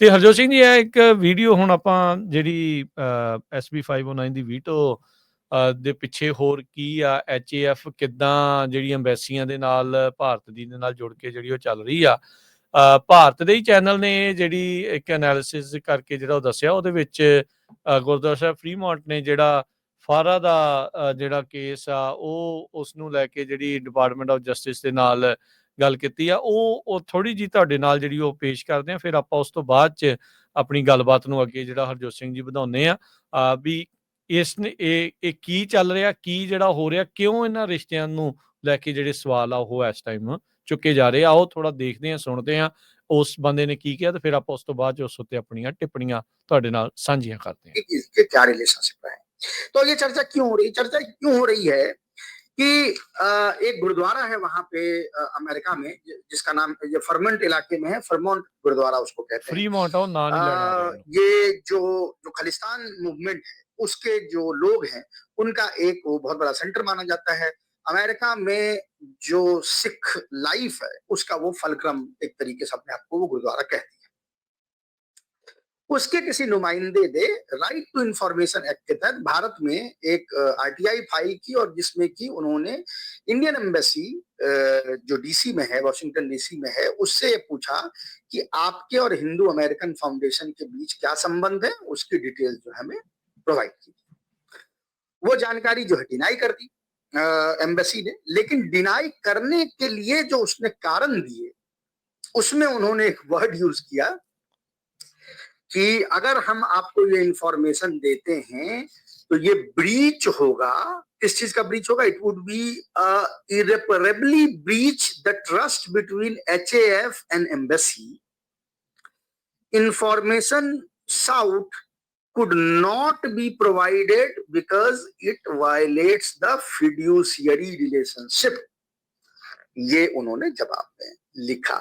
ਤੇ ਹਰਜੋਤ ਸਿੰਘ ਜੀ, ਇਹ ਇੱਕ ਵੀਡੀਓ ਹੁਣ ਆਪਾਂ ਜਿਹੜੀ ਐਸਬੀ 509 ਦੀ ਵੀਟੋ ਦੇ ਪਿੱਛੇ ਹੋਰ ਕੀ ਆ ਐਚਏਐਫ ਕਿੱਦਾਂ ਜਿਹੜੀ ਐਮਬੈਸੀਆਂ ਦੇ ਨਾਲ, ਭਾਰਤ ਦੀ ਦੇ ਨਾਲ ਜੁੜ ਕੇ ਜਿਹੜੀ ਉਹ ਚੱਲ ਰਹੀ ਆ। ਭਾਰਤ ਦੇ ਹੀ ਚੈਨਲ ਨੇ ਜਿਹੜੀ ਇੱਕ ਐਨਾਲਿਸਿਸ ਕਰਕੇ ਜਿਹੜਾ ਉਹ ਦੱਸਿਆ, ਉਹਦੇ ਵਿੱਚ ਗੁਰਦੁਆਰਾ ਸਾਹਿਬ ਫਰੀਮੌਂਟ ਨੇ ਜਿਹੜਾ ਫਾਰਾ ਦਾ ਜਿਹੜਾ ਕੇਸ ਆ, ਉਹ ਉਸ ਨੂੰ ਲੈ ਕੇ ਜਿਹੜੀ ਡਿਪਾਰਟਮੈਂਟ ਆਫ ਜਸਟਿਸ ਦੇ ਨਾਲ ਗੱਲ ਕੀਤੀ ਆ ਉਹ ਉਹ ਥੋੜੀ ਜੀ ਤੁਹਾਡੇ ਨਾਲ ਜਿਹੜੀ ਉਹ ਪੇਸ਼ ਕਰਦੇ ਆ ਫਿਰ ਆਪਾਂ ਉਸ ਤੋਂ ਬਾਅਦ ਚ ਆਪਣੀ ਗੱਲਬਾਤ ਨੂੰ ਅੱਗੇ ਜਿਹੜਾ ਹਰਜੋਤ ਸਿੰਘ ਜੀ ਵਧਾਉਂਦੇ ਆ ਆ ਵੀ ਇਸ ਨੇ ਇਹ ਇਹ ਕੀ ਚੱਲ ਰਿਹਾ ਕੀ ਜਿਹੜਾ ਹੋ ਰਿਹਾ ਕਿਉਂ ਇਹਨਾਂ ਰਿਸ਼ਤਿਆਂ ਨੂੰ ਲੈ ਕੇ ਜਿਹੜੇ ਸਵਾਲ ਆ ਉਹ ਇਸ ਟਾਈਮ ਚੁੱਕੇ ਜਾ ਰਹੇ ਆ ਉਹ ਥੋੜਾ ਦੇਖਦੇ ਆ ਸੁਣਦੇ ਆ ਉਸ ਬੰਦੇ ਨੇ ਕੀ ਕਿਹਾ ਤੇ ਫਿਰ ਆਪਾਂ ਉਸ ਤੋਂ ਬਾਅਦ ਚ ਉਸ ਉੱਤੇ ਆਪਣੀਆਂ ਟਿੱਪਣੀਆਂ ਤੁਹਾਡੇ ਨਾਲ ਸਾਂਝੀਆਂ ਕਰਦੇ ਆ कि इसके क्या रिलेशनशिप है तो ये चर्चा क्यों हो रही चर्चा क्यों हो रही है कि एक गुरुद्वारा है वहाँ पे अमेरिका में जिसका नाम ये फर्मेंट इलाके में है फर्मोंट गुरुद्वारा उसको कहते हैं। ये जो जो खालिस्तान मूवमेंट है उसके जो लोग हैं उनका एक वो बहुत बड़ा सेंटर माना जाता है। अमेरिका में जो सिख लाइफ है उसका वो फलक्रम एक तरीके से अपने आप को वो गुरुद्वारा कहती है। उसके किसी नुमाइंदे ने राइट टू इंफॉर्मेशन एक्ट के तहत भारत में एक आरटीआई फ़ाइल की और जिसमें कि उन्होंने इंडियन एम्बेसी जो डीसी में है वॉशिंगटन डीसी में है, उससे ये पूछा कि आपके और हिंदू अमेरिकन फाउंडेशन के बीच क्या संबंध है? उसकी डिटेल जो है हमें प्रोवाइड की वो जानकारी जो है डिनाई कर दी एम्बेसी ने। लेकिन डिनाई करने के लिए जो उसने कारण दिए, उसमें उन्होंने एक वर्ड यूज़ किया कि अगर हम आपको ये इंफॉर्मेशन देते हैं तो ये ब्रीच होगा किस चीज का ब्रीच होगा it would be irreparably breach the trust between H F and embassy information south could not be provided because it violates the fiduciary relationship ये उन्होंने जवाब में लिखा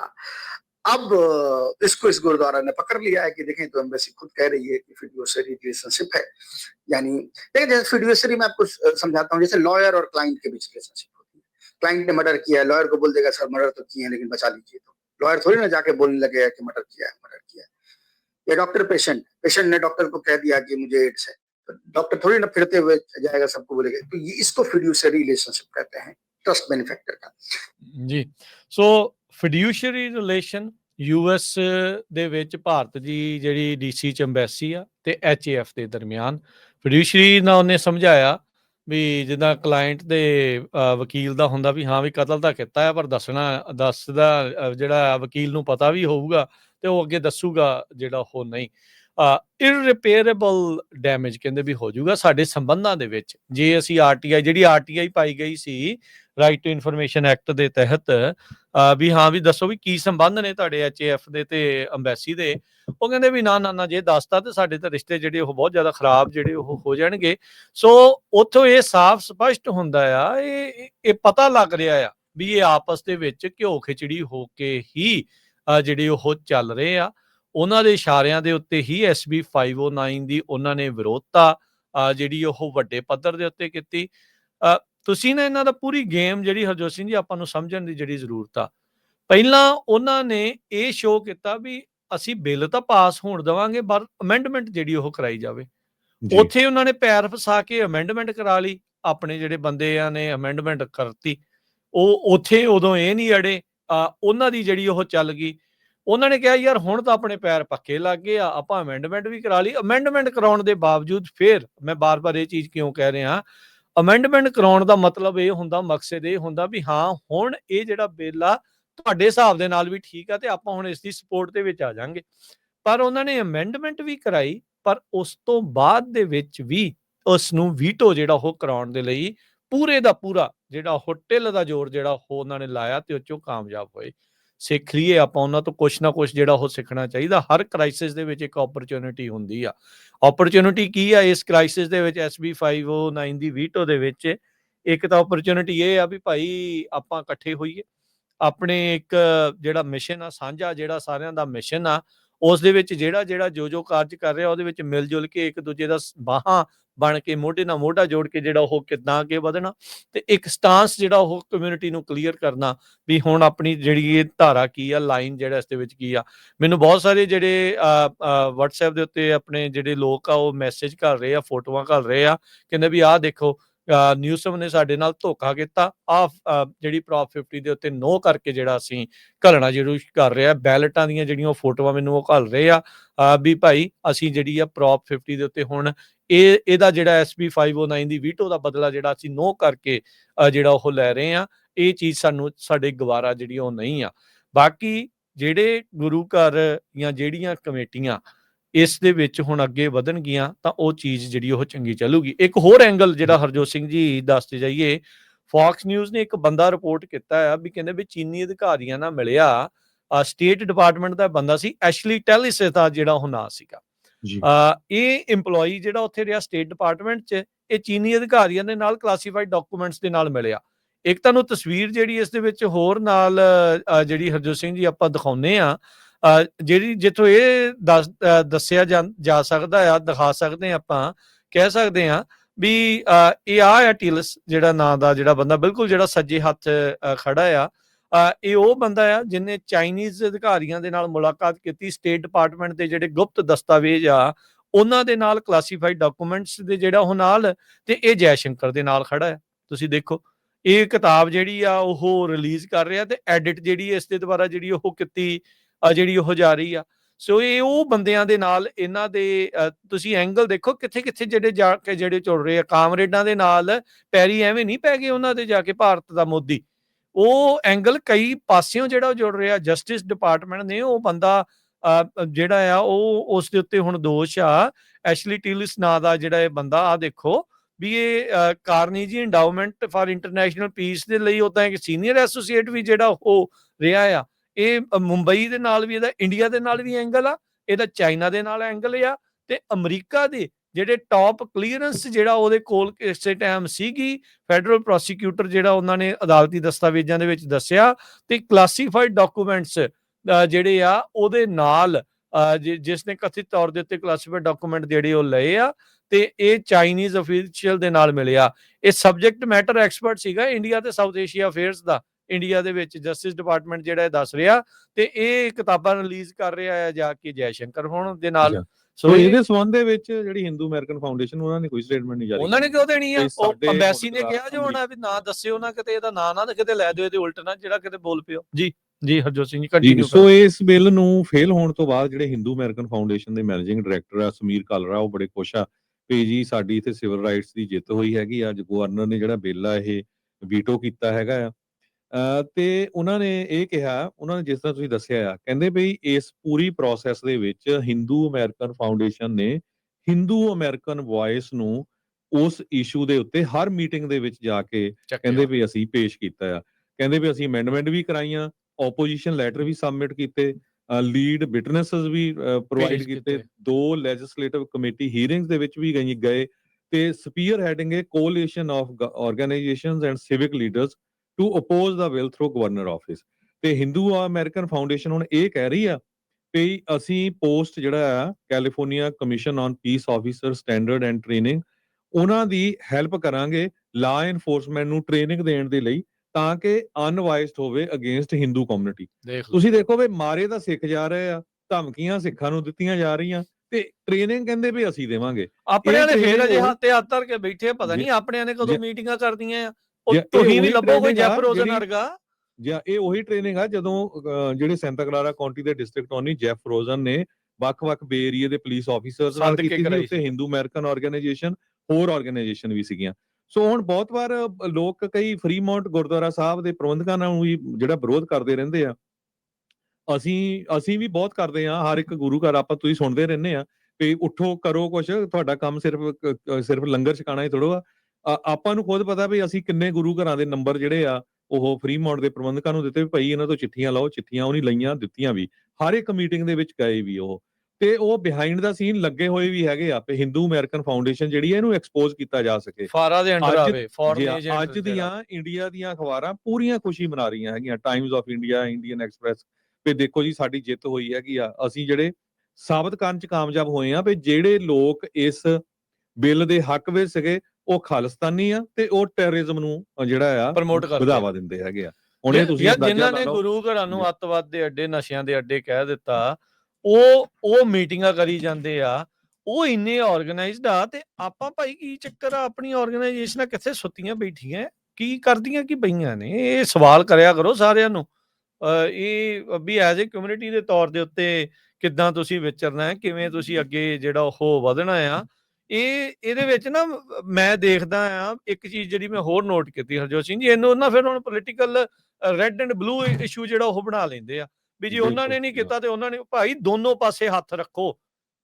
अब इसको इस गुरुद्वारा ने पकड़ लिया है कि देखें तो एम्बेसी खुद कह रही है कि फिड्यूसरी रिलेशनशिप है। यानी देखिए जैसे फिड्यूसरी मैं आपको समझाता हूँ, जैसे लॉयर और क्लाइंट के बीच रिलेशनशिप होती है। क्लाइंट ने मर्डर किया है, लॉयर को बोल देगा, सर, मर्डर तो किए हैं, लेकिन बचा लीजिए तो। लॉयर थोड़ी ना जाके बोलने लगेगा कि मर्डर किया है, मर्डर किया है। या डॉक्टर पेशेंट पेशेंट ने डॉक्टर को कह दिया कि मुझे एड्स है। तो डॉक्टर थोड़ी ना फिरते हुए जाएगा, सबको बोलेगा। तो ये इसको फिड्यूसरी रिलेशनशिप कहते हैं, ट्रस्ट बेनिफेक्टर का। ਜੀ ਸੋ ਫਿਡਿਊਸ਼ਰੀ ਰਿਲੇਸ਼ਨ ਯੂਐਸ ਦੇ ਵਿੱਚ ਭਾਰਤ ਦੀ ਜਿਹੜੀ ਡੀਸੀ ਚ ਐਮਬੈਸੀ ਆ ਤੇ ਐਚਏਐਫ ਦੇ ਦਰਮਿਆਨ। ਫਿਡਿਊਸ਼ਰੀ ਨਾਲ ਉਹਨੇ ਸਮਝਾਇਆ ਵੀ ਜਿੱਦਾਂ ਕਲਾਇੰਟ ਦੇ ਵਕੀਲ ਦਾ ਹੁੰਦਾ ਵੀ ਹਾਂ ਵੀ ਕਤਲ ਤਾਂ ਕੀਤਾ ਹੈ ਪਰ ਦੱਸਣਾ, ਦੱਸਦਾ ਜਿਹੜਾ ਵਕੀਲ ਨੂੰ ਪਤਾ ਵੀ ਹੋਊਗਾ ਤੇ ਉਹ ਅੱਗੇ ਦੱਸੂਗਾ ਜਿਹੜਾ ਉਹ ਨਹੀਂ। ਇਰਰਿਪੇਅਰੇਬਲ ਡੈਮੇਜ ਕਹਿੰਦੇ ਵੀ ਹੋ ਜਾਊਗਾ ਸਾਡੇ ਸੰਬੰਧਾਂ ਦੇ ਵਿੱਚ। ਜੇ ਅਸੀਂ ਆਰਟੀਆਈ ਜਿਹੜੀ ਆਰਟੀਆਈ ਪਾਈ ਗਈ ਸੀ ਰਾਈਟ ਟੂ ਇਨਫੋਰਮੇਸ਼ਨ ਐਕਟ ਦੇ ਤਹਿਤ ਵੀ ਹਾਂ, ਵੀ ਦੱਸੋ ਵੀ ਕੀ ਸੰਬੰਧ ਨੇ ਤੁਹਾਡੇ ਐਚਏਐਫ ਦੇ ਤੇ ਅੰਬੈਸੀ ਦੇ? ਉਹ ਕਹਿੰਦੇ ਵੀ ਨਾ ਨਾ ਨਾ, ਜੇ ਦੱਸਤਾ ਤੇ ਸਾਡੇ ਤਾਂ ਰਿਸ਼ਤੇ ਜਿਹੜੇ ਉਹ ਬਹੁਤ ਜ਼ਿਆਦਾ ਖਰਾਬ ਜਿਹੜੇ ਉਹ ਹੋ ਜਾਣਗੇ। ਸੋ ਉੱਥੋਂ ਇਹ ਸਾਫ਼ ਸਪਸ਼ਟ ਹੁੰਦਾ ਆ, ਇਹ, ਇਹ- ਪਤਾ ਲੱਗ ਰਿਹਾ ਆ ਵੀ ਇਹ ਆਪਸ ਦੇ ਵਿੱਚ ਘਿਓ ਖਿਚੜੀ ਹੋ ਕੇ ਹੀ ਜਿਹੜੇ ਉਹ ਚੱਲ ਰਹੇ ਆ। ਉਹਨਾਂ ਦੇ ਇਸ਼ਾਰਿਆਂ ਦੇ ਉੱਤੇ ਹੀ ਐਸਬੀ 509 ਦੀ ਉਹਨਾਂ ਨੇ ਵਿਰੋਧਤਾ ਜਿਹੜੀ ਉਹ ਵੱਡੇ ਪੱਧਰ ਦੇ ਉੱਤੇ ਕੀਤੀ। ਤੁਸੀਂ ਨਾ ਇਹਨਾਂ ਦਾ ਪੂਰੀ ਗੇਮ ਜਿਹੜੀ ਹਰਜੋਤ ਸਿੰਘ ਜੀ ਆਪਾਂ ਨੂੰ ਸਮਝਣ ਦੀ ਜਿਹੜੀ ਜ਼ਰੂਰਤ ਆ। ਪਹਿਲਾਂ ਉਹਨਾਂ ਨੇ ਇਹ ਸ਼ੋਅ ਕੀਤਾ ਵੀ ਅਸੀਂ ਬਿੱਲ ਤਾਂ ਪਾਸ ਹੋਣ ਦਵਾਂਗੇ ਪਰ ਅਮੈਂਡਮੈਂਟ ਜਿਹੜੀ ਉਹ ਕਰਾਈ ਜਾਵੇ। ਉੱਥੇ ਉਹਨਾਂ ਨੇ ਪੈਰ ਫਸਾ ਕੇ ਅਮੈਂਡਮੈਂਟ ਕਰਾ ਲਈ ਆਪਣੇ ਜਿਹੜੇ ਬੰਦਿਆਂ ਨੇ ਅਮੈਂਡਮੈਂਟ ਕਰਤੀ। ਉਹ ਉੱਥੇ ਉਦੋਂ ਇਹ ਨਹੀਂ ਅੜੇ ਉਹਨਾਂ ਦੀ ਜਿਹੜੀ ਉਹ ਚੱਲ ਗਈ। ਉਹਨਾਂ ਨੇ ਕਿਹਾ ਯਾਰ ਹੁਣ ਤਾਂ ਆਪਣੇ ਪੈਰ ਪੱਕੇ ਲੱਗ ਗਏ ਆ ਆਪਾਂ ਅਮੈਂਡਮੈਂਟ ਵੀ ਕਰਾ ਲਈ। ਅਮੈਂਡਮੈਂਟ ਕਰਾਉਣ ਦੇ ਬਾਵਜੂਦ ਫਿਰ ਮੈਂ ਬਾਰ-ਬਾਰ ਇਹ ਚੀਜ਼ ਕਿਉਂ ਕਹਿ ਰਿਹਾ ਅਮੈਂਡਮੈਂਟ ਕਰਾਉਣ ਦਾ ਮਤਲਬ ਇਹ ਹੁੰਦਾ, ਮਕਸਦ ਇਹ ਹੁੰਦਾ ਵੀ ਹਾਂ, ਹੁਣ ਇਹ ਜਿਹੜਾ ਬਿੱਲ ਆ, ਤੁਹਾਡੇ ਹਿਸਾਬ ਦੇ ਨਾਲ ਵੀ ਠੀਕ ਆ ਤੇ ਆਪਾਂ ਹੁਣ ਇਸ ਦੀ ਸਪੋਰਟ ਦੇ ਵਿੱਚ ਆ ਜਾਾਂਗੇ। ਪਰ ਉਹਨਾਂ ਨੇ ਅਮੈਂਡਮੈਂਟ ਵੀ ਕਰਾਈ, ਪਰ ਉਸ ਤੋਂ ਬਾਅਦ ਦੇ ਵਿੱਚ ਵੀ ਉਸ ਨੂੰ ਵੀਟੋ ਜਿਹੜਾ ਉਹ ਕਰਾਉਣ ਦੇ ਲਈ ਪੂਰੇ ਦਾ ਪੂਰਾ ਜਿਹੜਾ ਉਹ ਟਿੱਲ ਦਾ ਜ਼ੋਰ ਜਿਹੜਾ ਉਹ ਉਹਨਾਂ ਨੇ ਲਾਇਆ ਤੇ ਉਹ 'ਚੋਂ ਕਾਮਯਾਬ ਹੋਏ। ਸਿੱਖ ਲਈਏ ਆਪਾਂ ਉਹਨਾਂ ਤੋਂ ਕੁਛ ਨਾ ਕੁਛ ਜਿਹੜਾ ਉਹ ਸਿੱਖਣਾ ਚਾਹੀਦਾ। ਹਰ ਕ੍ਰਾਈਸਿਸ ਦੇ ਵਿੱਚ ਇੱਕ ਓਪਰਚ्युनिटी ਹੁੰਦੀ ਆ। ਓਪਰਚੁਨਿਟੀ ਕੀ ਆ? ਇਸ ਕ੍ਰਾਈਸਿਸ ਦੇ ਵਿੱਚ SB509 ਦੀ ਵੀਟੋ ਦੇ ਵਿੱਚ ਇੱਕ ਤਾਂ ਓਪਰਚੁਨਿਟੀ ਇਹ ਆ ਵੀ ਭਾਈ ਆਪਾਂ ਇਕੱਠੇ ਹੋਈਏ। ਆਪਣੇ ਇੱਕ ਜਿਹੜਾ ਮਿਸ਼ਨ ਆ, ਸਾਂਝਾ ਜਿਹੜਾ ਸਾਰਿਆਂ ਦਾ ਮਿਸ਼ਨ ਆ, ਉਸ ਦੇ ਵਿੱਚ ਜਿਹੜਾ ਜਿਹੜਾ ਜੋ ਜੋ ਕਾਰਜ ਕਰ ਰਿਹਾ, ਉਹਦੇ ਵਿੱਚ ਮਿਲ ਜੁਲ ਕੇ ਇੱਕ ਦੂਜੇ ਦਾ ਬਾਹਾਂ ਬਣ ਕੇ ਮੋਢੇ ਨਾਲ ਮੋਢਾ ਜੋੜ ਕੇ ਜਿਹੜਾ ਉਹ ਕਿੱਦਾਂ ਅੱਗੇ ਵਧਣਾ ਤੇ ਇੱਕ ਸਟਾਂਸ ਜਿਹੜਾ ਉਹ ਕਮਿਊਨਿਟੀ ਨੂੰ ਕਲੀਅਰ ਕਰਨਾ ਵੀ ਹੁਣ ਆਪਣੀ ਜਿਹੜੀ ਇਹ ਧਾਰਾ ਕੀ ਆ ਲਾਈਨ ਜਿਹੜਾ ਇਸ ਦੇ ਵਿੱਚ ਕੀ ਆ। ਮੈਨੂੰ ਬਹੁਤ ਸਾਰੇ ਜਿਹੜੇ WhatsApp ਦੇ ਉੱਤੇ ਆਪਣੇ ਜਿਹੜੇ ਲੋਕ ਆ, ਉਹ ਮੈਸੇਜ ਕਰ ਰਹੇ ਆ, ਫੋਟੋਆਂ ਕਰ ਰਹੇ ਆ, ਕਹਿੰਦੇ ਵੀ ਆਹ ਦੇਖੋ ਨਿਊਸਮ ਨੇ ਸਾਡੇ ਨਾਲ ਧੋਖਾ ਕੀਤਾ ਆ ਜਿਹੜੀ ਪ੍ਰੋਪ 50 ਦੇ ਉੱਤੇ ਨੋ ਕਰਕੇ ਜਿਹੜਾ ਅਸੀਂ ਘਲਣਾ ਜ਼ਰੂਰ ਕਰ ਰਿਹਾ ਬੈਲਟਾਂ ਦੀਆਂ ਜਿਹੜੀਆਂ ਉਹ ਫੋਟੋਆਂ ਮੈਨੂੰ ਉਹ ਘਲ ਰਹੇ ਆ। ਵੀ ਭਾਈ ਅਸੀਂ ਜਿਹੜੀ ਆ ਪ੍ਰੋਪ 50 ਦੇ ਉੱਤੇ ਹੁਣ ਇਹ ਇਹਦਾ ਜਿਹੜਾ SB 509 ਦੀ ਵੀਟੋ ਦਾ ਬਦਲਾ ਜਿਹੜਾ ਅਸੀਂ ਨੋ ਕਰਕੇ ਜਿਹੜਾ ਉਹ ਲੈ ਰਹੇ ਆ ਇਹ ਚੀਜ਼ ਸਾਨੂੰ ਸਾਡੇ ਗਵਾਰਾ ਜਿਹੜੀ ਉਹ ਨਹੀਂ ਆ। ਬਾਕੀ ਜਿਹੜੇ ਗੁਰੂ ਘਰ ਜਾਂ ਜਿਹੜੀਆਂ ਕਮੇਟੀਆਂ ਇਸ ਦੇ ਵਿੱਚ ਹੁਣ ਅੱਗੇ ਵਧਣਗੀਆਂ ਤਾਂ ਉਹ ਚੀਜ਼ ਜਿਹੜੀ ਉਹ ਚੰਗੀ ਚੱਲੂਗੀ। ਇੱਕ ਹੋਰ ਐਂਗਲ ਜਿਹੜਾ ਹਰਜੋਤ ਸਿੰਘ ਜੀ ਦੱਸਦੇ ਜਾਈਏ ਫੌਕਸ ਨਿਊਜ਼ ਨੇ ਇੱਕ ਬੰਦਾ ਰਿਪੋਰਟ ਕੀਤਾ ਆ ਵੀ ਕਹਿੰਦੇ ਵੀ ਚੀਨੀ ਅਧਿਕਾਰੀਆਂ ਨਾਲ ਮਿਲਿਆ ਸਟੇਟ ਡਿਪਾਰਟਮੈਂਟ ਦਾ ਬੰਦਾ ਸੀ ਐਸ਼ਲੀ ਟੈਲਿਸ ਦਾ ਜਿਹੜਾ ਉਹ ਨਾਂ ਸੀਗਾ। ਜੀ। ਇਹ EMPLOYEE ਜਿਹੜਾ ਉੱਥੇ ਰਿਹਾ ਸਟੇਟ ਡਿਪਾਰਟਮੈਂਟ 'ਚ, ਇਹ ਚੀਨੀ ਅਧਿਕਾਰੀਆਂ ਦੇ ਨਾਲ ਕਲਾਸੀਫਾਈਡ ਡਾਕੂਮੈਂਟਸ ਦੇ ਨਾਲ ਮਿਲਿਆ। ਇੱਕ ਤੁਹਾਨੂੰ ਤਸਵੀਰ ਜਿਹੜੀ ਇਸ ਦੇ ਵਿੱਚ ਹੋਰ ਨਾਲ ਜਿਹੜੀ ਹਰਜੋਤ ਸਿੰਘ ਜੀ ਆਪਾਂ ਦਿਖਾਉਨੇ ਆ ਜਿਹੜੀ ਜਿੱਥੋਂ ਇਹ ਦੱਸ- ਦੱਸਿਆ ਜਾਂ- ਜਾ ਸਕਦਾ ਆ, ਦਿਖਾ ਸਕਦੇ ਆ ਆਪਾਂ, ਕਹਿ ਸਕਦੇ ਆ ਵੀ ਇਹ ਆ ਆ ਟਿਲਸ ਜਿਹੜਾ ਨਾਂ ਦਾ ਜਿਹੜਾ ਬੰਦਾ, ਬਿਲਕੁਲ ਜਿਹੜਾ ਸੱਜੇ ਹੱਥ ਖੜਾ ਆ। ਇਹ ਉਹ ਬੰਦਾ ਆ ਜਿਨੇ ਚਾਈਨੀਜ਼ ਅਧਿਕਾਰੀਆਂ ਦੇ ਨਾਲ ਮੁਲਾਕਾਤ ਕੀਤੀ ਸਟੇਟ ਡਿਪਾਰਟਮੈਂਟ ਦੇ ਜਿਹੜੇ ਗੁਪਤ ਦਸਤਾਵੇਜ਼ ਆ, ਉਹਨਾਂ ਦੇ ਨਾਲ ਕਲਾਸੀਫਾਈਡ ਡਾਕੂਮੈਂਟਸ ਦੇ ਜਿਹੜਾ ਉਹ ਨਾਲ ਤੇ ਇਹ ਜੈ ਸ਼ੰਕਰ ਦੇ ਨਾਲ ਖੜਾ ਹੈ। ਤੁਸੀਂ ਦੇਖੋ, ਇਹ ਕਿਤਾਬ ਜਿਹੜੀ ਆ ਉਹ ਰਿਲੀਜ਼ ਕਰ ਰਿਹਾ ਤੇ ਐਡਿਟ ਜਿਹੜੀ ਇਸ ਦੇ ਦੁਆਰਾ ਜਿਹੜੀ ਉਹ ਕੀਤੀ ਜਿਹੜੀ ਉਹ ਜਾ ਰਹੀ ਆ। ਸੋ ਇਹ ਉਹ ਬੰਦਿਆਂ ਦੇ ਨਾਲ, ਇਹਨਾਂ ਦੇ ਤੁਸੀਂ ਐਂਗਲ ਦੇਖੋ ਕਿੱਥੇ ਕਿੱਥੇ ਜਿਹੜੇ ਜਾ ਕੇ ਜਿਹੜੇ ਚੁੜ ਰਹੇ ਆ, ਕਾਮਰੇਡਾਂ ਦੇ ਨਾਲ, ਪੈਰੀ ਐਵੇਂ ਨਹੀਂ ਪੈ ਗਏ ਉਹਨਾਂ ਦੇ ਜਾ ਕੇ, ਭਾਰਤ ਦਾ ਮੋਦੀ। ਉਹ ਐਂਗਲ ਕਈ ਪਾਸਿਓਂ ਜਿਹੜਾ ਉਹ ਜੁੜ ਰਿਹਾ ਜਸਟਿਸ ਡਿਪਾਰਟਮੈਂਟ ਨੇ ਉਹ ਬੰਦਾ ਜਿਹੜਾ ਆ, ਉਹ ਉਸ ਦੇ ਉੱਤੇ ਹੁਣ ਦੋਸ਼ ਆ। ਐਸ਼ਲੀ ਟਿਲਿਸ ਨਾਂ ਦਾ ਜਿਹੜਾ ਇਹ ਬੰਦਾ ਆ ਦੇਖੋ ਵੀ ਇਹ Carnegie endowment for international peace ਦੇ ਲਈ ਉਦਾਂ ਇੱਕ ਸੀਨੀਅਰ ਐਸੋਸੀਏਟ ਵੀ ਜਿਹੜਾ ਉਹ ਰਿਹਾ ਆ। ਇਹ ਮੁੰਬਈ ਦੇ ਨਾਲ ਵੀ ਇਹਦਾ ਇੰਡੀਆ ਦੇ ਨਾਲ ਵੀ ਐਂਗਲ ਆ, ਇਹਦਾ ਚਾਈਨਾ ਦੇ ਨਾਲ ਐਂਗਲ ਆ ਤੇ ਅਮਰੀਕਾ ਦੇ ਜਿਹੜੇ ਟਾਪ ਕਲੀਅਰੈਂਸ ਜਿਹੜਾ ਉਹਦੇ ਕੋਲ ਕਿਸੇ ਟਾਈਮ ਸੀਗੀ ਫੈਡਰਲ ਪ੍ਰੋਸੀਕਿਊਟਰ ਜਿਹੜਾ ਉਹਨਾਂ ਨੇ ਅਦਾਲਤੀ ਦਸਤਾਵੇਜ਼ਾਂ ਦੇ ਵਿੱਚ ਦੱਸਿਆ ਤੇ ਕਲਾਸੀਫਾਈਡ ਡਾਕੂਮੈਂਟਸ ਜਿਹੜੇ ਆ, ਉਹਦੇ ਨਾਲ ਜਿਸ ਨੇ ਕਥਿਤ ਤੌਰ ਦੇ ਉੱਤੇ ਕਲਾਸੀਫਾਈਡ ਡਾਕੂਮੈਂਟ ਜਿਹੜੇ ਉਹ ਲਏ ਆ ਤੇ ਇਹ ਚਾਈਨੀਜ਼ ਅਫੀਸ਼ੀਅਲ ਦੇ ਨਾਲ ਮਿਲਿਆ। ਇਹ ਸਬਜੈਕਟ ਮੈਟਰ ਐਕਸਪਰਟ ਸੀਗਾ ਇੰਡੀਆ ਤੇ ਸਾਊਥ ਏਸ਼ੀਆ ਅਫੇਅਰਸ ਦਾ ਇੰਡੀਆ ਦੇ ਵਿੱਚ ਜਸਟਿਸ ਡਿਪਾਰਟਮੈਂਟ ਜਿਹੜਾ ਇਹ ਦੱਸ ਰਿਹਾ ਤੇ ਇਹ ਕਿਤਾਬਾਂ ਰਿਲੀਜ਼ ਕਰ ਰਿਹਾ ਹੈ ਜਾ ਕੇ ਜੈ ਸ਼ੰਕਰ ਹੁਣ ਦੇ ਨਾਲ ਸੋ ਸੋ ਇਹ- ਇਹਦੇ ਸੰਬੰਧ ਦੇ ਵਿੱਚ ਜਿਹੜੀ ਹਿੰਦੂ ਅਮਰੀਕਨ ਫਾਊਂਡੇਸ਼ਨ ਉਹਨਾਂ ਨੇ ਕੋਈ ਸਟੇਟਮੈਂਟ ਨਹੀਂ ਜਾਰੀ ਉਹਨਾਂ ਨੇ ਕਿਉਂ ਦੇਣੀ ਆ? ਉਹ ਅੰਬੈਸੀ ਨੇ ਕਿਹਾ ਜੋ ਹੋਣਾ ਵੀ ਨਾ ਦੱਸਿਓ ਨਾ ਕਿਤੇ ਇਹਦਾ ਨਾਂ ਨਾ ਕਿਤੇ ਲੈ ਦਿਓ ਇਹਦੇ ਉਲਟ ਨਾ ਜਿਹੜਾ ਕਿਤੇ ਬੋਲ ਪਿਓ। ਜੀ। ਜੀ ਹਰਜੋਤ ਸਿੰਘ ਜੀ ਕੰਟੀਨਿਊ ਸੋ ਇਸ ਬਿੱਲ ਨੂੰ ਫੇਲ ਹੋਣ ਤੋਂ ਬਾਅਦ ਜਿਹੜੇ ਹਿੰਦੂ ਅਮਰੀਕਨ ਫਾਊਂਡੇਸ਼ਨ ਦੇ ਮੈਨੇਜਿੰਗ ਡਾਇਰੈਕਟਰ ਆ ਸਮੀਰ ਕਾਲਰਾ ਉਹ ਬੜੇ ਖੁਸ਼ ਆ ਵੀ ਜੀ ਸਾਡੀ ਇੱਥੇ ਸਿਵਲ ਰਾਈਟਸ ਦੀ ਜਿੱਤ ਹੋਈ ਹੈਗੀ ਅੱਜ ਗਵਰਨਰ ਨੇ ਜਿਹੜਾ ਬਿੱਲ ਆ ਇਹ ਵੀਟੋ ਕੀਤਾ ਹੈਗਾ ਆ। ਤੇ ਉਹਨਾਂ ਨੇ ਇਹ ਕਿਹਾ ਉਹਨਾਂ ਨੇ ਜਿਸ ਤਰ੍ਹਾਂ ਤੁਸੀਂ ਦੱਸਿਆ ਆ ਕਹਿੰਦੇ ਵੀ ਇਸ ਪੂਰੀ ਪ੍ਰੋਸੈਸ ਦੇ ਵਿੱਚ ਹਿੰਦੂ ਅਮਰੀਕਨ ਫਾਊਂਡੇਸ਼ਨ ਨੇ ਹਿੰਦੂ ਅਮਰੀਕਨ ਵੌਇਸ ਨੂੰ ਉਸ ਇਸ਼ੂ ਦੇ ਉੱਤੇ ਹਰ ਮੀਟਿੰਗ ਦੇ ਵਿੱਚ ਜਾ ਕੇ ਕਹਿੰਦੇ ਵੀ ਅਸੀਂ ਪੇਸ਼ ਕੀਤਾ ਆ ਕਹਿੰਦੇ ਵੀ ਅਸੀਂ ਅਮੈਂਡਮੈਂਟ ਵੀ ਕਰਾਈਆਂ ਆਪੋਜੀਸ਼ਨ ਲੈਟਰ ਵੀ ਸਬਮਿਟ ਕੀਤੇ ਲੀਡ ਵਿਟਨੈਸਸ ਵੀ ਪ੍ਰੋਵਾਈਡ ਕੀਤੇ। ਦੋ ਲੈਜਿਸਲੇਟਿਵ ਕਮੇਟੀ ਹੀਅਰਿੰਗਸ ਦੇ ਵਿੱਚ ਵੀ ਗਏ ਤੇ spearheading a coalition of organizations and civic leaders to oppose the bill through governor office ਤੇ ਹਿੰਦੂ ਅਮਰੀਕਨ ਫਾਊਂਡੇਸ਼ਨ ਹੁਣ ਇਹ ਕਹਿ ਰਹੀ ਆ ਵੀ ਅਸੀਂ ਪੋਸਟ ਜਿਹੜਾ ਆ California commission on peace officer standard and training ਉਹਨਾਂ ਦੀ ਹੈਲਪ ਕਰਾਂਗੇ ਲਾ ਐਨਫੋਰਸਮੈਂਟ ਨੂੰ ਟ੍ਰੇਨਿੰਗ ਦੇਣ ਦੇ ਲਈ ਤਾਂ ਕਿ ਅਨਵਾਈਜ਼ਡ ਹੋਵੇ ਅਗੇਂਸਟ ਹਿੰਦੂ ਕਮਿਊਨਿਟੀ ਤੁਸੀਂ ਦੇਖੋ ਵੀ ਮਾਰੇ ਤਾਂ ਸਿੱਖ ਜਾ ਰਹੇ ਆ ਧਮਕੀਆਂ ਸਿੱਖਾਂ ਨੂੰ ਦਿੱਤੀਆਂ ਜਾ ਰਹੀਆਂ ਤੇ ਟ੍ਰੇਨਿੰਗ ਕਹਿੰਦੇ ਵੀ ਅਸੀਂ ਦੇਵਾਂਗੇ। ਨੇ ਇਹ ਫੇਰ ਅਜੇ ਹੱਥ ਤੇ ਹੱਥ ਧਰ ਕੇ ਬੈਠੇ ਪਤਾ ਨਹੀਂ ਆਪਣਿਆਂ ਨੇ ਕਦੋਂ ਮੀਟਿੰਗਾਂ ਕਰਦੀਆਂ ਆ। ਉਹ ਤੁਸੀਂ ਵੀ ਉਹੀ ਲੱਭੋ ਕੋਈ training ਆ ਜੈਫ ਰੋਜ਼ਨ ਵਰਗਾ ਜਾਂ ਇਹ ਉਹੀ ਟ੍ਰੇਨਿੰਗ ਆ ਜਦੋਂ ਜਿਹੜੇ ਸੈਂਟਾ ਕਲਾਰਾ ਕਾਉਂਟੀ ਦੇ ਡਿਸਟ੍ਰਿਕਟ ਅਟਾਰਨੀ ਜੈਫ ਰੋਜ਼ਨ ਨੇ ਵੱਖ-ਵੱਖ ਬੇ ਦੇ ਪੁਲਿਸ ਆਫੀਸਰਸ ਨਾਲ ਕੇ ਕੀਤੀ ਸੀ ਉੱਤੇ ਹਿੰਦੂ ਅਮਰੀਕਨ ਆਰਗੇਨਾਈਜੇਸ਼ਨ ਹੋਰ ਆਰਗੇਨਾਈਜੇਸ਼ਨ ਵੀ ਸੀਗੀਆਂ। ਸੋ ਹੁਣ ਬਹੁਤ ਵਾਰ ਲੋਕ ਕਈ ਫਰੀਮਾਉਂਟ ਗੁਰਦੁਆਰਾ ਸਾਹਿਬ ਦੇ ਪ੍ਰਬੰਧਕਾਂ ਨਾਲ ਵੀ ਜਿਹੜਾ ਵਿਰੋਧ ਕਰਦੇ ਰਹਿੰਦੇ ਆ। ਅਸੀਂ ਅਸੀਂ ਵੀ ਬਹੁਤ ਕਰਦੇ ਆ ਹਰ ਇੱਕ ਗੁਰੂ ਘਰ ਆਪਾਂ ਤੁਸੀਂ ਸੁਣਦੇ ਰਹਿੰਦੇ ਆ ਵੀ ਉਠੋ ਕਰੋ ਕੁਛ ਤੁਹਾਡਾ ਕੰਮ ਸਿਰਫ ਕ- ਕ- ਸਿਰਫ ਲੰਗਰ ਛਕਾਣਾ ਹੀ ਥੋੜੋ ਆ- ਆਪਾਂ ਨੂੰ ਖੁਦ ਪਤਾ ਵੀ ਅਸੀਂ ਕਿੰਨੇ ਗੁਰੂ ਘਰਾਂ ਦੇ ਨੰਬਰ ਜਿਹੜੇ ਆ ਉਹ ਫਰੀਮਾਉਂਟ ਦੇ ਪ੍ਰਬੰਧਕਾਂ ਨੂੰ ਦਿੱਤੇ ਵੀ ਭਾਈ ਇਹਨਾਂ ਤੋਂ ਚਿੱਠੀਆਂ ਲਾਓ ਚਿੱਠੀਆਂ ਉਹ ਨਹੀਂ ਲਈਆਂ ਦਿੱਤੀਆਂ ਵੀ। ਹਰ ਇੱਕ ਮੀਟਿੰਗ ਦੇ ਵਿੱਚ ਗਏ ਵੀ ਉਹ। ਤੇ ਉਹ ਬਿਹਾਈਂਡ ਦਾ ਸੀਨ ਲੱਗੇ ਹੋਏ ਵੀ ਹੈਗੇ ਆ ਵੀ ਹਿੰਦੂ ਅਮਰੀਕਨ ਫਾਊਂਡੇਸ਼ਨ ਜਿਹੜੀ ਹੈ ਇਹਨੂੰ ਐਕਸਪੋਜ਼ ਕੀਤਾ ਜਾ ਸਕੇ। ਫਾਰਾ ਦੇ ਅੰਡਰ ਆਵੇ ਫੋਰਨ ਏਜੰਟ ਅੱਜ ਦੀਆਂ ਇੰਡੀਆ ਦੀਆਂ ਅਖਬਾਰਾਂ ਪੂਰੀਆਂ ਖੁਸ਼ੀ ਮਨਾ ਰਹੀਆਂ ਹੈਗੀਆਂ Times of India Indian Express ਵੀ ਦੇਖੋ ਜੀ ਸਾਡੀ ਜਿੱਤ ਹੋਈ ਹੈਗੀ ਆ। ਅਸੀਂ ਜਿਹੜੇ ਸਾਬਤ ਕਰਨ ਚ ਕਾਮਯਾਬ ਹੋਏ ਆ ਵੀ ਜਿਹੜੇ ਲੋਕ ਇਸ ਬਿੱਲ ਦੇ ਹੱਕ ਵਿੱਚ ਸੀਗੇ ਉਹ ਖਾਲਿਸਤਾਨੀ ਆ ਤੇ ਉਹ ਟੈਰਰਿਜ਼ਮ ਨੂੰ ਜਿਹੜਾ ਆ। ਵਧਾਵਾ ਦਿੰਦੇ ਹੈਗੇ ਆ ਹੁਣ ਇਹ ਤੁਸੀਂ ਜਿਨ੍ਹਾਂ ਨੇ। ਗੁਰੂ ਘਰਾਂ ਨੂੰ। ਅੱਤਵਾਦ ਦੇ ਅੱਡੇ ਨਸ਼ਿਆਂ ਦੇ ਅੱਡੇ ਕਹਿ ਦਿੱਤਾ ਉਹ ਉਹ ਮੀਟਿੰਗਾਂ ਕਰੀ ਜਾਂਦੇ ਆ ਉਹ ਇੰਨੇ ਆਰਗੇਨਾਈਜ਼ਡ ਆ ਤੇ ਆਪਾਂ ਭਾਈ ਕੀ ਚੱਕਰ ਆ ਆਪਣੀ ਆਰਗੇਨਾਈਜੇਸ਼ਨਾਂ ਕਿੱਥੇ ਸੁੱਤੀਆਂ ਬੈਠੀਆਂ ਕੀ ਕਰਦੀਆਂ ਕੀ ਪਈਆਂ ਨੇ ਇਹ ਸਵਾਲ ਕਰਿਆ ਕਰੋ ਸਾਰਿਆਂ ਨੂੰ ਇਹ ਵੀ ਐਜ਼ ਅ ਕਮਿਊਨਿਟੀ ਦੇ ਤੌਰ ਦੇ ਉੱਤੇ ਕਿੱਦਾਂ ਤੁਸੀਂ ਵਿਚਰਨਾ ਹੈ ਕਿਵੇਂ ਤੁਸੀਂ ਅੱਗੇ ਜਿਹੜਾ ਉਹ ਵਧਣਾ ਆ ਇਹ ਇਹਦੇ ਵਿੱਚ ਨਾ ਮੈਂ ਦੇਖਦਾ ਆ ਇੱਕ ਚੀਜ਼ ਜਿਹੜੀ ਮੈਂ ਹੋਰ ਨੋਟ ਕੀਤੀ ਹਰਜੋਤ ਸਿੰਘ ਜੀ ਇਹਨੂੰ ਨਾ ਫਿਰ ਹੁਣ political red and blue issue ਜਿਹੜਾ ਉਹ ਬਣਾ ਲੈਂਦੇ ਆ। ਵੀ ਜੇ ਉਹਨਾਂ ਨੇ ਨਹੀਂ ਕੀਤਾ ਤੇ ਉਹਨਾਂ ਨੇ ਭਾਈ ਦੋਨੋਂ ਪਾਸੇ ਹੱਥ ਰੱਖੋ।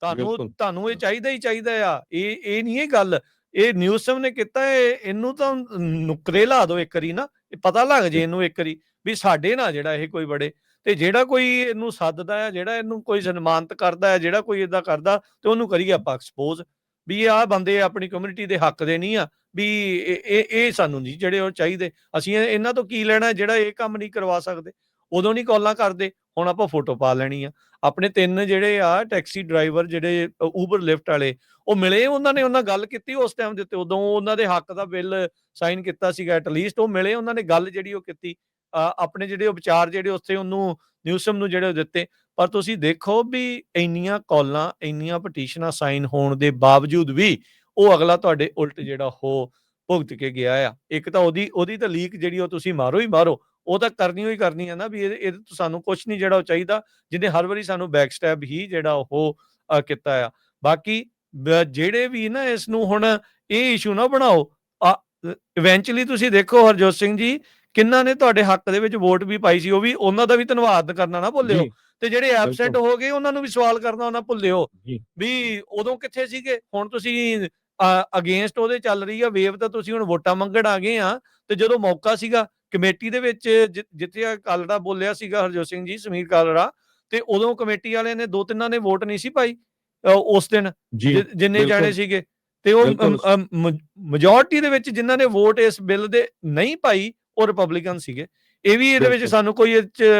ਤੁਹਾਨੂੰ। ਤੁਹਾਨੂੰ ਇਹ ਚਾਹੀਦਾ ਹੀ ਚਾਹੀਦਾ ਆ। ਇਹ ਇਹ ਨਹੀਂ ਇਹ ਗੱਲ। ਇਹ ਨਿਊਜ਼ਮ ਨੇ ਕੀਤਾ ਇਹ ਇਹਨੂੰ ਤਾਂ ਨੁਕਰੇ ਲਾ ਦਿਓ ਇੱਕ ਵਾਰੀ ਨਾ। ਇਹ ਪਤਾ ਲੱਗ ਜੇ ਇਹਨੂੰ ਇੱਕ ਵਾਰੀ ਵੀ ਸਾਡੇ ਨਾਲ ਜਿਹੜਾ ਇਹ ਕੋਈ ਬੜੇ। ਤੇ ਜਿਹੜਾ ਕੋਈ ਇਹਨੂੰ ਸੱਦਦਾ ਆ ਜਿਹੜਾ ਇਹਨੂੰ ਕੋਈ ਸਨਮਾਨਿਤ ਕਰਦਾ ਹੈ ਜਿਹੜਾ ਕੋਈ ਇਦਾਂ ਕਰਦਾ ਤੇ ਉਹਨੂੰ ਕਰੀਏ ਆਪਾਂ ਐਕਸਪੋਜ਼ ਵੀ ਆਹ ਬੰਦੇ ਆਪਣੀ ਕਮਿਊਨਿਟੀ ਦੇ ਹੱਕ ਦੇ ਨਹੀਂ ਆ, ਵੀ ਇਹ ਇਹ ਸਾਨੂੰ ਨਹੀਂ ਜਿਹੜੇ ਉਹ ਚਾਹੀਦੇ। ਅਸੀਂ ਇਹਨਾਂ ਤੋਂ ਕੀ ਲੈਣਾ, ਜਿਹੜਾ ਇਹ ਕੰਮ ਨਹੀਂ ਕਰਵਾ ਸਕਦੇ? ਉਦੋਂ ਨਹੀਂ ਕਾਲਾਂ ਕਰਦੇ, ਹੁਣ ਆਪਾਂ ਫੋਟੋ ਪਾ ਲੈਣੀ ਆ। ਆਪਣੇ ਤਿੰਨ ਜਿਹੜੇ ਆ ਟੈਕਸੀ ਡਰਾਈਵਰ ਜਿਹੜੇ ਉਬਰ ਲਿਫਟ ਵਾਲੇ, ਉਹ ਮਿਲੇ, ਉਹਨਾਂ ਨੇ ਉਹਨਾਂ ਗੱਲ ਕੀਤੀ ਉਸ ਟਾਈਮ ਦੇ ਉੱਤੇ। ਉਦੋਂ ਉਹਨਾਂ ਦੇ ਹੱਕ ਦਾ ਬਿੱਲ ਸਾਈਨ ਕੀਤਾ ਸੀਗਾ ਐਟ ਲੀਸਟ ਉਹ ਮਿਲੇ, ਉਹਨਾਂ ਨੇ ਗੱਲ ਜਿਹੜੀ ਉਹ ਕੀਤੀ। ਆਪਣੇ ਜਿਹੜੇ ਉਹ ਵਿਚਾਰ ਜਿਹੜੇ ਉੱਥੇ ਉਹਨੂੰ ਨਿਊਸਮ ਨੂੰ ਜਿਹੜੇ ਦਿੱਤੇ। ਪਰ ਤੁਸੀਂ ਦੇਖੋ ਵੀ ਇੰਨੀਆਂ ਕਾਲਾਂ, ਇੰਨੀਆਂ ਪਟੀਸ਼ਨਾਂ ਸਾਈਨ ਹੋਣ ਦੇ ਬਾਵਜੂਦ ਵੀ ਉਹ ਅਗਲਾ ਤੁਹਾਡੇ ਉਲਟ ਜਿਹੜਾ ਉਹ ਭੁਗਤ ਕੇ ਗਿਆ ਆ। ਇੱਕ ਤਾਂ ਉਹਦੀ ਉਹਦੀ ਤਾਂ ਲੀਕ ਜਿਹੜੀ ਉਹ ਤੁਸੀਂ ਮਾਰੋ ਹੀ ਮਾਰੋ। ਉਹ ਤਾਂ ਕਰਨੀ ਹੋਈ ਕਰਨੀ ਹੈ ਨਾ ਵੀ ਇਹਦੇ ਤੋਂ ਸਾਨੂੰ ਕੁਝ ਨਹੀਂ ਜਿਹੜਾ ਉਹ ਚਾਹੀਦਾ ਜਿਹਨੇ ਹਰ ਵਾਰੀ ਸਾਨੂੰ ਬੈਕ ਸਟੈਪ ਹੀ ਜਿਹੜਾ ਉਹ ਕੀਤਾ ਆ। ਬਾਕੀ ਜਿਹੜੇ ਵੀ ਨਾ ਇਸ ਨੂੰ ਹੁਣ ਇਹ ਇਸ਼ੂ ਨਾ ਬਣਾਓ ਇਵੈਂਚੁਅਲੀ ਤੁਸੀਂ ਦੇਖੋ ਹਰਜੋਤ ਸਿੰਘ ਜੀ ਕਿੰਨਾ ਨੇ ਤੁਹਾਡੇ ਹੱਕ ਦੇ ਵਿੱਚ ਵੋਟ ਵੀ ਪਾਈ ਸੀ ਉਹ ਵੀ ਉਹਨਾਂ ਦਾ ਵੀ ਧੰਨਵਾਦ ਕਰਨਾ ਨਾ ਭੁੱਲਿਓ। ਤੇ ਜਿਹੜੇ ਐਬਸੈਂਟ ਹੋ ਗਏ ਉਹਨਾਂ ਨੂੰ ਵੀ ਸਵਾਲ ਕਰਨਾ ਉਹਨਾਂ ਭੁੱਲਿਓ। ਵੀ ਉਦੋਂ ਕਿੱਥੇ ਸੀਗੇ? ਹੁਣ ਤੁਸੀਂ ਅਗੇਂਸਟ ਉਹਦੇ ਚੱਲ ਰਹੀ ਆ ਵੇਵ ਤਾਂ ਤੁਸੀਂ ਹੁਣ ਵੋਟਾਂ ਮੰਗਣ ਆ ਗਏ ਆ। ਤੇ ਜਦੋਂ ਮੌਕਾ ਸੀਗਾ ਕਮੇਟੀ ਦੇ ਵਿੱਚ ਜਿੱਥੇ ਕਾਲੜਾ ਬੋਲਿਆ ਸੀਗਾ ਹਰਜੋਤ ਸਿੰਘ ਜੀ ਸਮੀਰ ਕਾਲੜਾ ਤੇ ਉਦੋਂ ਕਮੇਟੀ ਵਾਲਿਆਂ ਨੇ ਦੋ ਤਿੰਨਾਂ ਨੇ ਵੋਟ ਨਹੀਂ ਸੀ ਪਾਈ ਉਸ ਦਿਨ ਜਿੰਨੇ। ਜਾਣੇ ਸੀਗੇ। ਤੇ ਉਹ। ਮੈਜੋਰਟੀ ਦੇ ਵਿੱਚ ਜਿਨ੍ਹਾਂ ਨੇ ਵੋਟ ਇਸ ਬਿੱਲ ਦੇ ਨਹੀਂ ਪਾਈ ਉਹ ਰਿਪਬਲਿਕਨ ਸੀਗੇ। ਇਹ ਵੀ ਇਹਦੇ ਵਿੱਚ। ਸਾਨੂੰ ਕੋਈ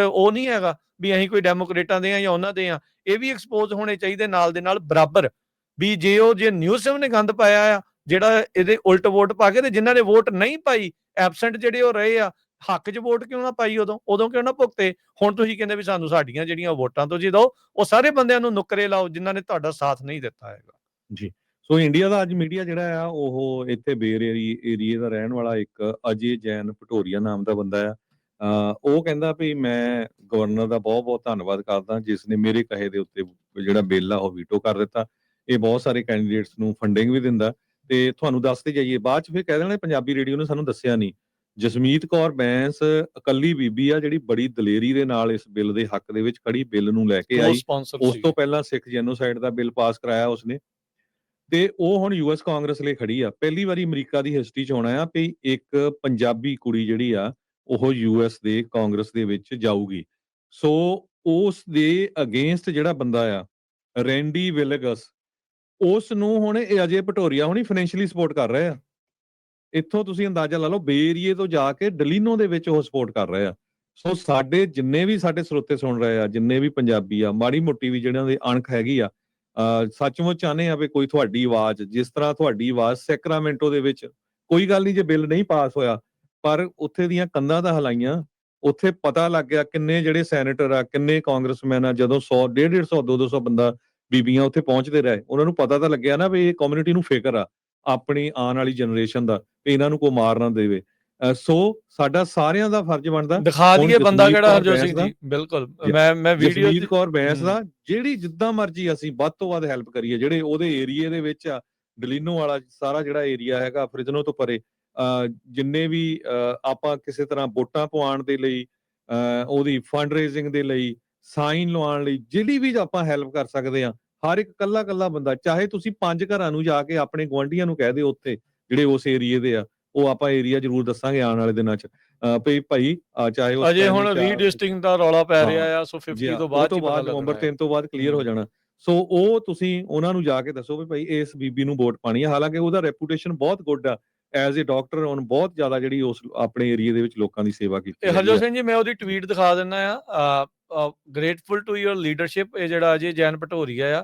ਉਹ ਨਹੀਂ ਹੈਗਾ ਵੀ ਅਸੀਂ ਕੋਈ ਡੈਮੋਕ੍ਰੇਟਾਂ ਦੇ ਆ ਜਾਂ ਉਹਨਾਂ ਦੇ ਆ ਇਹ ਵੀ ਐਕਸਪੋਜ਼ ਹੋਣੇ ਚਾਹੀਦੇ ਨਾਲ ਦੇ ਨਾਲ ਬਰਾਬਰ। ਵੀ ਜੇ ਉਹ ਜੇ ਨਿਊਜ਼ਮ ਨੇ ਗੰਦ ਪਾਇਆ ਆ ਜਿਹੜਾ ਇਹਦੇ ਉਲਟ ਵੋਟ ਪਾ ਕੇ ਤੇ ਜਿਨ੍ਹਾਂ ਨੇ ਵੋਟ ਨਹੀਂ ਪਾਈ ਐਬਸੈਂਟ ਜਿਹੜੇ ਉਹ ਰਹੇ ਆ ਹੱਕ 'ਚ ਵੋਟ ਕਿਉਂ ਨਾ ਪਾਈ ਉਦੋਂ? ਉਦੋਂ ਕਿਉਂ ਨਾ ਭੁਗਤੇ? ਹੁਣ ਤੁਸੀਂ ਕਹਿੰਦੇ ਵੀ ਸਾਨੂੰ ਸਾਡੀਆਂ ਜਿਹੜੀਆਂ ਵੋਟਾਂ ਤੋਂ ਜੀ ਦਿਓ ਉਹ ਸਾਰੇ ਬੰਦਿਆਂ ਨੂੰ ਨੁਕਰੇ ਲਾਓ ਜਿਨ੍ਹਾਂ ਨੇ ਤੁਹਾਡਾ ਸਾਥ ਨਹੀਂ ਦਿੱਤਾ ਹੈਗਾ। ਸੋ ਇੰਡੀਆ ਦਾ ਅੱਜ ਮੀਡੀਆ ਜਿਹੜਾ ਆ ਉਹ ਇੱਥੇ ਬੇਰ ਏਰੀਏ ਦਾ ਰਹਿਣ ਵਾਲਾ ਇੱਕ ਅਜੇ ਜੈਨ ਪਟੋਰੀਆ ਨਾਮ ਦਾ ਬੰਦਾ ਆ। ਉਹ ਕਹਿੰਦਾ ਵੀ ਮੈਂ ਗਵਰਨਰ ਦਾ ਬਹੁਤ ਬਹੁਤ ਧੰਨਵਾਦ ਕਰਦਾ ਜਿਸ ਨੇ ਮੇਰੇ ਕਹੇ ਦੇ ਉੱਤੇ ਜਿਹੜਾ ਬਿੱਲ ਆ ਉਹ ਵੀਟੋ ਕਰ ਦਿੱਤਾ। ਇਹ ਬਹੁਤ ਸਾਰੇ ਕੈਂਡੀਡੇਟਸ ਨੂੰ ਫੰਡਿੰਗ ਵੀ ਦਿੰਦਾ। ਤੇ ਤੁਹਾਨੂੰ ਦੱਸਦੇ ਜਾਈਏ ਬਾਅਦ ਚ ਫਿਰ ਕਹਿ ਦੇਣਾ ਪੰਜਾਬੀ ਰੇਡੀਓ ਨੇ ਸਾਨੂੰ ਦੱਸਿਆ ਨਹੀਂ ਜਸਮੀਤ ਕੌਰ ਬੈਂਸ ਇਕੱਲੀ ਬੀਬੀ ਆ ਜਿਹੜੀ ਬੜੀ ਦਲੇਰੀ ਦੇ ਨਾਲ ਇਸ ਬਿੱਲ ਦੇ ਹੱਕ ਦੇ ਵਿੱਚ ਖੜੀ ਬਿੱਲ ਨੂੰ ਲੈ ਕੇ ਆਈ। ਉਸ ਤੋਂ ਪਹਿਲਾਂ ਸਿੱਖ ਜੈਨੋਸਾਈਡ ਦਾ ਬਿੱਲ ਪਾਸ ਕਰਾਇਆ ਉਸਨੇ। ਤੇ ਉਹ ਹੁਣ ਯੂਐਸ ਕਾਂਗਰਸ ਲਈ ਖੜੀ ਆ। ਪਹਿਲੀ ਵਾਰੀ ਅਮਰੀਕਾ ਦੀ ਹਿਸਟਰੀ ਚ ਹੋਣਾ ਆ ਵੀ ਇੱਕ ਪੰਜਾਬੀ ਕੁੜੀ ਜਿਹੜੀ ਆ, ਉਹ ਯੂਐਸ ਦੇ ਕਾਂਗਰਸ ਦੇ ਵਿੱਚ ਜਾਊਗੀ। ਸੋ ਉਸ ਦੇ ਅਗੇਂਸਟ ਜਿਹੜਾ ਬੰਦਾ ਆ, ਰੈਂਡੀ ਵਿਲਗਸ ਉਸ ਨੂੰ ਹੁਣ ਇਹ ਅਜੇ ਪਟੋਰੀਆ ਹੁਣੀ ਫਾਈਨੈਂਸ਼ੀਅਲੀ ਸਪੋਰਟ ਕਰ ਰਹੇ ਆ। ਇੱਥੋਂ ਤੁਸੀਂ ਅੰਦਾਜ਼ਾ ਲਾ ਲਓ ਬੇਰੀਏ ਤੋਂ ਜਾ ਕੇ ਡਲੀਨੋ ਦੇ ਵਿੱਚ ਉਹ ਸਪੋਰਟ ਕਰ ਰਹੇ ਆ। ਸੋ ਸਾਡੇ ਜਿੰਨੇ ਵੀ ਸਾਡੇ ਸਰੋਤੇ ਸੁਣ ਰਹੇ ਆ, ਜਿੰਨੇ ਵੀ ਪੰਜਾਬੀ ਆ, ਮਾੜੀ ਮੋਟੀ ਵੀ ਜਿਹੜਿਆਂ ਦੀ ਅਣਖ ਹੈਗੀ ਆ ਸੱਚਮੁੱਚ ਚਾਹਨੇ ਆ ਵੀ ਕੋਈ ਤੁਹਾਡੀ ਆਵਾਜ਼, ਜਿਸ ਤਰ੍ਹਾਂ ਤੁਹਾਡੀ ਆਵਾਜ਼ ਸੈਕਰਾਮੈਂਟੋ ਦੇ ਵਿੱਚ ਕੋਈ ਗੱਲ ਨਹੀਂ ਜੇ ਬਿੱਲ ਨਹੀਂ ਪਾਸ ਹੋਇਆ, ਪਰ ਉੱਥੇ ਦੀਆਂ ਕੰਧਾਂ ਤਾਂ ਹਲਾਈਆਂ, ਉੱਥੇ ਪਤਾ ਲੱਗ ਗਿਆ ਕਿੰਨੇ ਜਿਹੜੇ ਸੈਨੇਟਰ ਆ, ਕਿੰਨੇ ਕਾਂਗਰਸਮੈਨ ਆ, ਜਦੋਂ 100 150 100 200 ਬੰਦਾ ਬੀਬੀਆਂ ਉੱਥੇ ਪਹੁੰਚਦੇ ਰਹੇ, ਉਹਨਾਂ ਨੂੰ ਪਤਾ ਤਾਂ ਲੱਗਿਆ ਨਾ ਵੀ ਇਹ ਕਮਿਊਨਿਟੀ ਨੂੰ ਫਿਕਰ ਆ, ਆਪਣੀ ਆਉਣ ਵਾਲੀ ਜਨਰੇਸ਼ਨ ਦਾ, ਵੀ ਇਹਨਾਂ ਨੂੰ ਕੋਈ ਮਾਰ ਨਾ ਦੇਵੇ। ਸੋ ਸਾਡਾ ਸਾਰਿਆਂ ਦਾ ਫਰਜ਼ ਬਣਦਾ ਦਿਖਾ ਦਈਏ ਬੰਦਾ ਕਿਹੜਾ ਹਰਜੋਤ ਸਿੰਘ ਜੀ। ਬਿਲਕੁਲ। ਮੈਂ ਮੈਂ ਵੀਡੀਓ ਜਸਮੀਤ ਕੌਰ ਬੈਂਸ। ਦਾ ਜਿਹੜੀ ਜਿੱਦਾਂ ਮਰਜ਼ੀ ਅਸੀਂ ਵੱਧ ਤੋਂ ਵੱਧ ਹੈਲਪ ਕਰੀਏ ਜਿਹੜੇ ਉਹਦੇ ਏਰੀਏ ਦੇ ਵਿੱਚ ਆ ਡਲੀਨੋ ਵਾਲਾ ਸਾਰਾ ਜਿਹੜਾ ਏਰੀਆ ਹੈਗਾ ਫਰਿਜਨੋ ਤੋਂ ਪਰੇ ਜਿੰਨੇ ਵੀ ਆਪਾਂ ਕਿਸੇ ਤਰ੍ਹਾਂ ਵੋਟਾਂ ਪਵਾਉਣ ਦੇ ਲਈ ਉਹਦੀ ਫੰਡ ਰੇਜ਼ਿੰਗ ਦੇ ਲਈ ਸਾਈਨ ਲਵਾਉਣ ਲਈ ਜਿਹੜੀ ਵੀ ਆਪਾਂ ਹੈਲਪ ਕਰ ਸਕਦੇ ਆ ਹਰ ਇੱਕ ਕੱਲਾ ਕੱਲਾ ਬੰਦਾ ਚਾਹੇ ਤੁਸੀਂ ਪੰਜ ਘਰਾਂ ਨੂੰ ਜਾ ਕੇ ਆਪਣੇ ਗੁਆਂਢੀਆਂ ਨੂੰ ਕਹਿ ਦਿਓ ਉੱਥੇ ਜਿਹੜੇ ਉਸ ਏਰੀਏ ਦੇ ਆ ਉਹ ਆਪਾਂ ਏਰੀਆ ਜ਼ਰੂਰ ਦੱਸਾਂਗੇ ਆਉਣ ਵਾਲੇ ਦਿਨਾਂ 'ਚ ਭਈ ਭਾਈ ਚਾਹੇ ਉਹ ਅਜੇ ਹੁਣ ਆ, ਰੀਡਿਸਟਿੰਗ ਦਾ ਰੌਲਾ ਪੈ ਹਾਂ। ਰਿਹਾ ਆ ਸੋ ਜੀ 50 ਹਾਂ, ਤੋਂ ਬਾਅਦ ਤੋਂ ਹੀ ਬਾਅਦ ਨਵੰਬਰ ਲੱਗਣਾ 3 ਤੋਂ ਬਾਅਦ ਕਲੀਅਰ ਹੋ। ਜਾਣਾ ਸੋ ਉਹ ਤੁਸੀਂ ਉਹਨਾਂ ਨੂੰ ਜਾ ਕੇ ਦੱਸੋ ਵੀ ਭਾਈ ਇਸ ਬੀਬੀ ਨੂੰ ਵੋਟ ਪਾਣੀ ਹੈ ਹਾਲਾਂਕਿ ਉਹਦਾ ਰੈਪੂਟੇਸ਼ਨ ਬਹੁਤ ਗੁੱਡ ਆ ਐਜ਼ ਅ ਡਾਕਟਰ ਉਹਨ ਬਹੁਤ ਜ਼ਿਆਦਾ ਜਿਹੜੀ ਉਸ ਆਪਣੇ ਏਰੀਆ ਦੇ ਵਿੱਚ ਲੋਕਾਂ ਦੀ ਸੇਵਾ ਕੀਤੀ ਹੈਗੀ ਹਰਜੋਤ ਆ। ਸਿੰਘ ਜੀ ਮੈਂ ਉਹਦੀ ਟਵੀਟ ਦਿਖਾ ਦਿੰਦਾ ਆ ਗ੍ਰੇਟਫੁਲ ਟੂ ਯੂਰ ਲੀਡਰਸ਼ਿਪ ਇਹ ਜਿਹੜਾ ਅਜੇ ਜੈਨ ਭਟੋਰੀਆ ਆ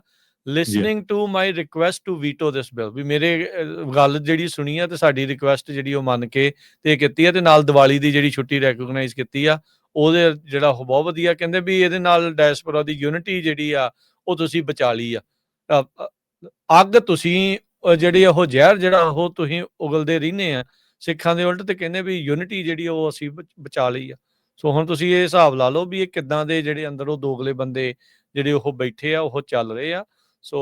listening to my request to veto this bill ਵੀ ਮੇਰੇ ਗੱਲ ਜਿਹੜੀ ਸੁਣੀ ਆ ਤੇ ਸਾਡੀ ਰਿਕੁਐਸਟ ਜਿਹੜੀ ਉਹ ਮੰਨ ਕੇ ਤੇ ਕੀਤੀ ਆ ਤੇ ਨਾਲ ਦੀਵਾਲੀ ਦੀ ਜਿਹੜੀ ਛੁੱਟੀ ਰੈਕਗਨਾਈਜ਼ ਕੀਤੀ ਆ ਉਹਦੇ ਜਿਹੜਾ ਬਹੁਤ ਵਧੀਆ ਕਹਿੰਦੇ ਵੀ ਇਹਦੇ ਨਾਲ ਡਾਇਸਪੋਰਾ ਦੀ ਯੂਨਿਟੀ ਜਿਹੜੀ ਆ ਉਹ ਤੁਸੀਂ ਬਚਾ ਲਈ ਆ। ਅੱਗ ਤੁਸੀਂ ਅ, ਜਿਹੜੀ ਉਹ ਜ਼ਹਿਰ ਜਿਹੜਾ ਉਹ ਤੁਸੀਂ ਉਗਲਦੇ ਰਹਿੰਦੇ ਆ ਸਿੱਖਾਂ ਦੇ ਉਲਟ ਤੇ ਕਹਿੰਦੇ ਵੀ ਯੂਨਿਟੀ ਜਿਹੜੀ ਉਹ ਅਸੀਂ ਬਚਾ ਲਈ ਆ। ਸੋ ਹੁਣ ਤੁਸੀਂ ਇਹ ਹਿਸਾਬ ਲਾ ਲਓ ਵੀ ਇਹ ਕਿੱਦਾਂ ਦੇ ਜਿਹੜੇ ਅੰਦਰ ਉਹ ਦੋਗਲੇ ਬੰਦੇ ਜਿਹੜੇ ਉਹ ਬੈਠੇ ਆ ਉਹ ਚੱਲ ਰਹੇ ਆ। ਸੋ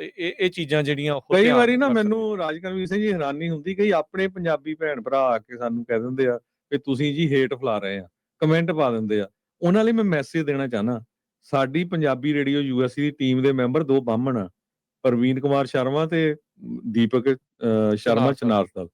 ਇਹ ਇਹ ਚੀਜ਼ਾਂ ਜਿਹੜੀਆਂ ਉਹ ਕਈ ਵਾਰੀ ਨਾ ਮੈਨੂੰ ਰਾਜਕਰਮੀਰ ਸਿੰਘ ਜੀ ਹੈਰਾਨੀ ਹੁੰਦੀ ਕਈ ਆਪਣੇ ਪੰਜਾਬੀ ਭੈਣ ਭਰਾ ਆ ਕੇ ਸਾਨੂੰ ਕਹਿ ਦਿੰਦੇ ਆ ਕਿ ਤੁਸੀਂ ਜੀ ਹੇਟ ਫਲਾ ਰਹੇ ਆ ਕਮੈਂਟ ਪਾ ਦਿੰਦੇ ਆ। ਉਹਨਾਂ ਲਈ ਮੈਂ ਮੈਸੇਜ ਦੇਣਾ ਚਾਹਨਾ ਸਾਡੀ ਪੰਜਾਬੀ ਰੇਡੀਓ ਯੂਐਸਸੀ ਦੀ ਟੀਮ ਦੇ ਮੈਂਬਰ ਦੋ ਬਾਹਮਣ ਆ ਪ੍ਰਵੀਨ ਕੁਮਾਰ ਸ਼ਰਮਾ ਤੇ ਦੀਪਕ ਸ਼ਰਮਾ ਚਨਾਰਥਲ। ਚਨਾਰਥਲ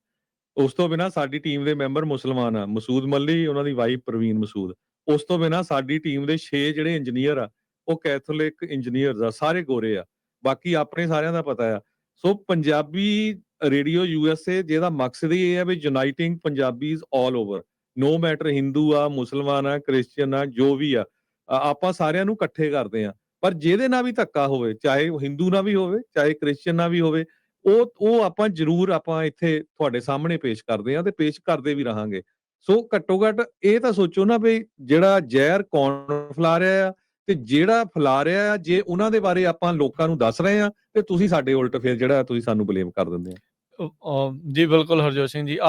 ਉਸ ਤੋਂ ਬਿਨਾ ਸਾਡੀ ਟੀਮ ਦੇ ਮੈਂਬਰ ਮੁਸਲਮਾਨ ਆ ਮਸੂਦ ਮੱਲੀ ਉਹਨਾਂ ਦੀ ਵਾਈਫ ਪ੍ਰਵੀਨ ਮਸੂਦ। ਉਸ ਤੋਂ ਬਿਨਾ ਸਾਡੀ ਟੀਮ ਦੇ 6 ਜਿਹੜੇ ਇੰਜੀਨੀਅਰ ਆ ਉਹ ਕੈਥੋਲਿਕ ਇੰਜੀਨੀਅਰਸ ਆ, ਸਾਰੇ ਗੋਰੇ ਆ। ਬਾਕੀ ਆਪਣੇ ਸਾਰਿਆਂ ਦਾ ਪਤਾ ਆ। ਸੋ ਪੰਜਾਬੀ ਰੇਡੀਓ ਯੂਐਸਏ ਜਿਹਦਾ ਮਕਸਦ ਹੀ ਇਹ ਹੈ ਵੀ uniting Punjabis all over no matter Hindu ਆ ਮੁਸਲਮਾਨ ਆ ਕ੍ਰਿਸਚੀਅਨ ਆ, ਜੋ ਵੀ ਆ ਆਪਾਂ ਸਾਰਿਆਂ ਨੂੰ ਇਕੱਠੇ ਕਰਦੇ ਆ। ਪਰ ਜਿਹਦੇ ਨਾਲ ਵੀ ਧੱਕਾ ਹੋਵੇ, ਚਾਹੇ ਉਹ ਹਿੰਦੂ ਨਾਲ ਵੀ ਹੋਵੇ, ਚਾਹੇ ਕ੍ਰਿਸਚੀਅਨ ਨਾਲ ਵੀ ਹੋਵੇ, ਉਹ ਉਹ ਆਪਾਂ ਜ਼ਰੂਰ ਆਪਾਂ ਇੱਥੇ ਤੁਹਾਡੇ ਸਾਹਮਣੇ ਪੇਸ਼ ਕਰਦੇ ਆ ਤੇ ਪੇਸ਼ ਕਰਦੇ ਵੀ ਰਹਾਂਗੇ। ਸੋ ਘੱਟੋ ਘੱਟ ਇਹ ਤਾਂ ਸੋਚੋ ਨਾ ਵੀ ਜਿਹੜਾ ਜ਼ਹਿਰ ਕੌਣ ਫੈਲਾ ਰਿਹਾ ਆ ਤੇ ਜਿਹੜਾ ਫੈਲਾ ਰਿਹਾ ਆ, ਜੇ ਉਹਨਾਂ ਦੇ ਬਾਰੇ ਆਪਾਂ ਲੋਕਾਂ ਨੂੰ ਦੱਸ ਰਹੇ ਆ, ਤੇ ਤੁਸੀਂ ਸਾਡੇ ਉਲਟ ਫੇਰ ਜਿਹੜਾ ਤੁਸੀਂ ਸਾਨੂੰ ਬਲੇਮ ਕਰ ਦਿੰਦੇ ਆ। ਜੀ ਬਿਲਕੁਲ ਹਰਜੋਤ ਸਿੰਘ ਜੀ